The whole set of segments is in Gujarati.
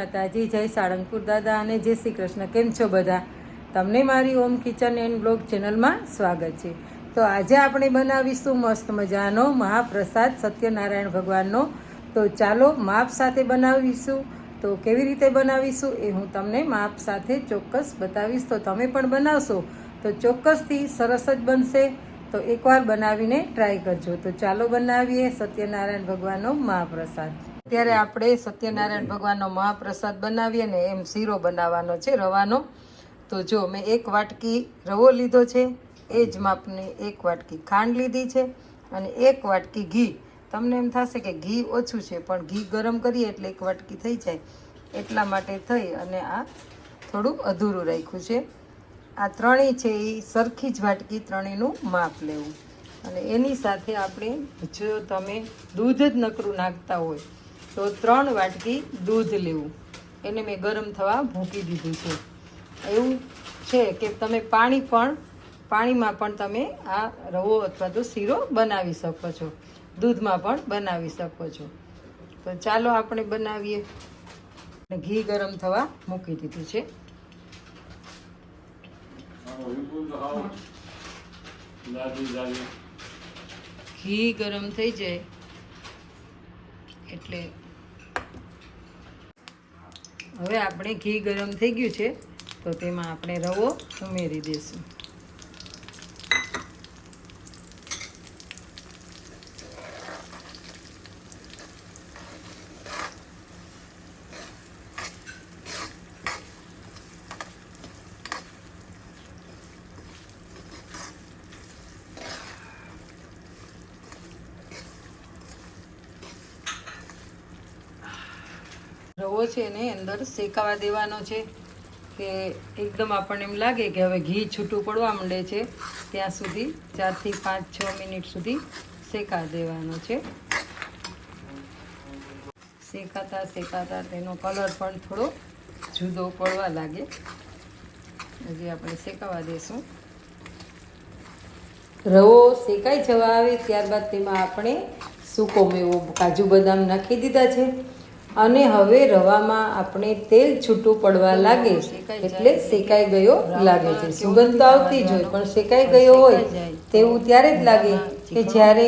માતાજી, જય સાળંગપુર દાદા અને જય શ્રી કૃષ્ણ. કેમ છો બધા? તમને મારી ઓમ કિચન એન્ડ બ્લોગ ચેનલમાં સ્વાગત છે. તો આજે આપણે બનાવીશું મસ્ત મજાનો મહાપ્રસાદ સત્યનારાયણ ભગવાનનો. તો ચાલો માપ સાથે બનાવીશું. તો કેવી રીતે બનાવીશું એ હું તમને માપ સાથે ચોક્કસ બતાવીશ. તો તમે પણ બનાવશો. તો ચોક્કસથી સરસ જ બનશે. તો એકવાર બનાવીને ટ્રાય કરજો. તો ચાલો બનાવીએ સત્યનારાયણ ભગવાનનો મહાપ્રસાદ. અત્યારે આપણે સત્યનારાયણ ભગવાનનો મહાપ્રસાદ બનાવીએ ને એમ શીરો બનાવવાનો છે, રવાનો. તો જો મેં એક વાટકી રવો લીધો છે, એ જ માપની એક વાટકી ખાંડ લીધી છે અને એક વાટકી ઘી. તમને એમ થશે કે ઘી ઓછું છે, પણ ઘી ગરમ કરીએ એટલે એક વાટકી થઈ જાય. એટલા માટે થઈ અને આ થોડું અધૂરું રાખ્યું છે. આ ત્રણેય છે, એ સરખી જ વાટકી ત્રણેયનું માપ લેવું. અને એની સાથે આપણે જો તમે દૂધ જ નકરું નાખતા હોય તો ત્રણ વાટકી દૂધ લેવું. એને મેં ગરમ થવા મૂકી દીધું છે. એવું છે કે તમે પાણી પણ પાણીમાં પણ તમે આ રવો અથવા તો શીરો બનાવી શકો છો. દૂધમાં પણ બનાવી શકો છો. તો ચાલો આપણે બનાવીએ. ઘી ગરમ થવા મૂકી દીધું છે. ઘી ગરમ થઈ જાય. એટલે હવે આપણે ઘી ગરમ થઈ ગયું છે તો તેમાં આપણે રવો ઉમેરી દઈશું. રવો છે એને અંદર શેકાવા દેવાનો છે કે એકદમ આપણને એમ લાગે કે હવે ઘી છૂટું પડવા માંડે છે, ત્યાં સુધી ચારથી પાંચ, છ મિનિટ સુધી શેકા દેવાનો છે. શેકાતા શેકાતા તેનો કલર પણ થોડો જુદો પડવા લાગે. હજી આપણે શેકાવા દઈશું રવો શેકાઈ જવા આવે ત્યારબાદ તેમાં આપણે સૂકો મેવો, કાજુ બદામ નાખી દીધા છે. અને હવે રવામાં આપણે તેલ છૂટું પડવા લાગે એટલે શેકાઈ ગયો લાગે છે. સુગંધ તો આવતી જ હોય પણ શેકાઈ ગયો હોય તેવું ત્યારે જ લાગે કે જ્યારે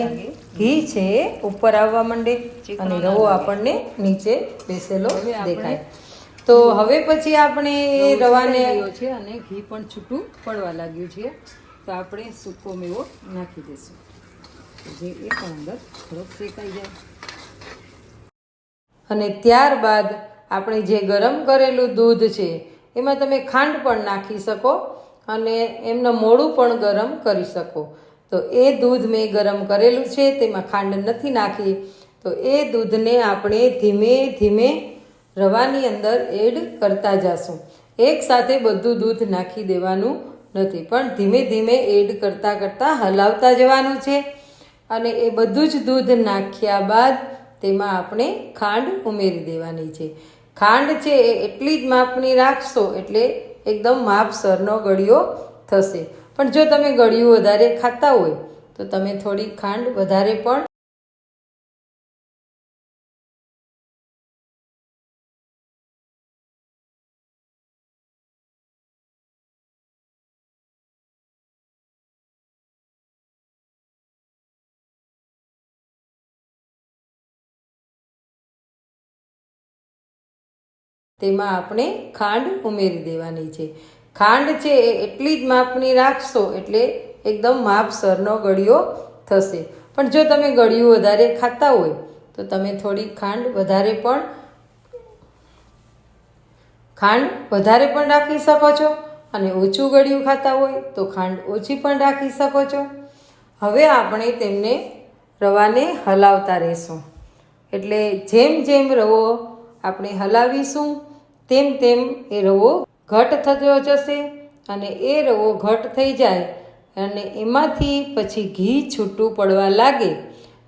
ઘી છે ઉપર આવવા માંડે અને રવો આપણને નીચે બેસેલો દેખાય. તો હવે પછી આપણે એ રવાને છે અને ઘી પણ છૂટું પડવા લાગ્યું છે. તો આપણે સૂકો મેવો નાખી દઈશું. જે એ પણ અંદર થોડોક શેકાઈ જાય. અને ત્યારબાદ આપણે જે ગરમ કરેલું દૂધ છે, એમાં તમે ખાંડ પણ નાખી શકો અને એમનું મોડું પણ ગરમ કરી શકો. તો એ દૂધ મેં ગરમ કરેલું છે, તેમાં ખાંડ નથી નાખી. તો એ દૂધને આપણે ધીમે ધીમે રવાની અંદર એડ કરતા જશું. એકસાથે બધું દૂધ નાખી દેવાનું નથી, પણ ધીમે ધીમે એડ કરતાં કરતાં હલાવતા જવાનું છે. અને એ બધું જ દૂધ નાખ્યા બાદ તેમાં આપણે ખાંડ ઉમેરી દેવાની છે. ખાંડ છે એ એટલી જ માપની રાખશો એટલે એકદમ માપસરનો ગળ્યો થશે. પણ જો તમે ગળ્યું વધારે ખાતા હોય, તો તમે થોડી ખાંડ વધારે પણ તેમાં આપણે ખાંડ ઉમેરી દેવાની છે. ખાંડ છે એ એટલી જ માપની રાખશો એટલે એકદમ માપસરનો ગળ્યો થશે. પણ જો તમે ગળ્યું વધારે ખાતા હોય, તો તમે થોડી ખાંડ વધારે પણ ખાંડ વધારે પણ રાખી શકો છો. અને ઓછું ગળ્યું ખાતા હોય, તો ખાંડ ઓછી પણ રાખી શકો છો. હવે આપણે તેમને રવાને હલાવતા રહેશું. એટલે જેમ જેમ રવો આપણે હલાવીશું તેમ તેમ એ રવો ઘટ થતો જશે અને એ રવો ઘટ થઈ જાય અને એમાંથી પછી ઘી છૂટું પડવા લાગે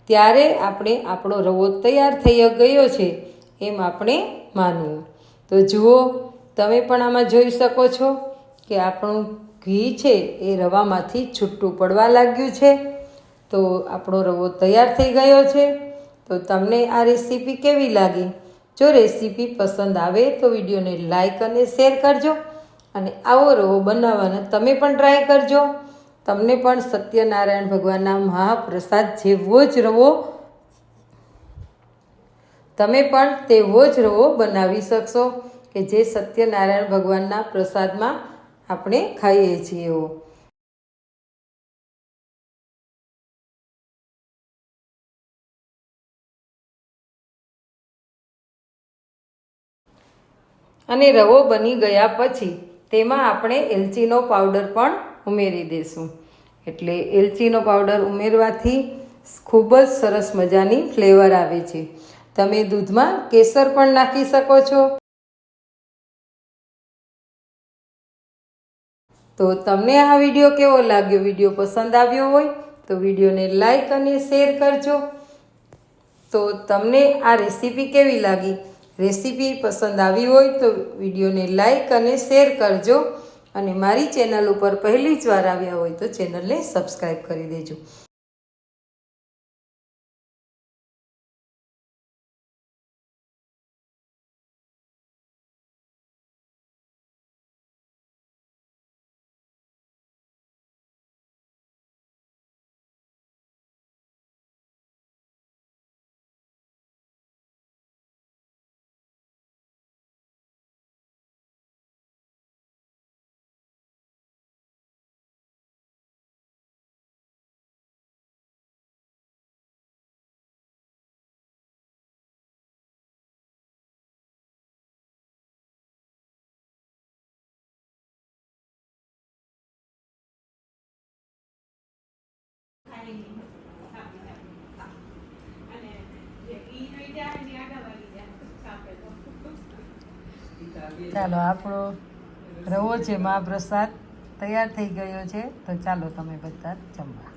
ત્યારે આપણે આપણો રવો તૈયાર થઈ ગયો છે એમ આપણે માનવું. તો જુઓ, તમે પણ આમાં જોઈ શકો છો કે આપણું ઘી છે એ રવામાંથી છૂટું પડવા લાગ્યું છે. તો આપણો રવો તૈયાર થઈ ગયો છે. તો તમને આ રેસીપી કેવી લાગી? જો રેસીપી પસંદ આવે તો વિડીયોને લાઇક અને શેર કરજો અને આવો રવો બનાવવાનો તમે પણ ટ્રાય કરજો. તમને પણ સત્યનારાયણ ભગવાનના મહાપ્રસાદ જેવો જ રવો તમે પણ તેવો જ રવો બનાવી શકશો કે જે સત્યનારાયણ ભગવાનના પ્રસાદમાં આપણે ખાઈએ છીએ એવો. અને રવો બની ગયા પછી તેમાં આપણે એલચીનો પાવડર પણ ઉમેરી દઈશું. એટલે એલચીનો પાવડર ઉમેરવાથી ખૂબ જ સરસ મજાની ફ્લેવર આવે છે. તમે દૂધમાં કેસર પણ નાખી શકો છો. તો તમને આ વીડિયો કેવો લાગ્યો? વીડિયો પસંદ આવ્યો હોય તો વિડીયોને લાઈક અને શેર કરજો. તો તમને આ રેસીપી કેવી લાગી? રેસીપી પસંદ આવી હોય તો વિડીયોને લાઈક અને શેર કરજો. અને મારી ચેનલ ઉપર પહેલી જ વાર આવ્યા હોય તો ચેનલને સબસ્ક્રાઈબ કરી દેજો. ચાલો આપણો રવો છે મહાપ્રસાદ તૈયાર થઈ ગયો છે. તો ચાલો તમે બધા જમવા.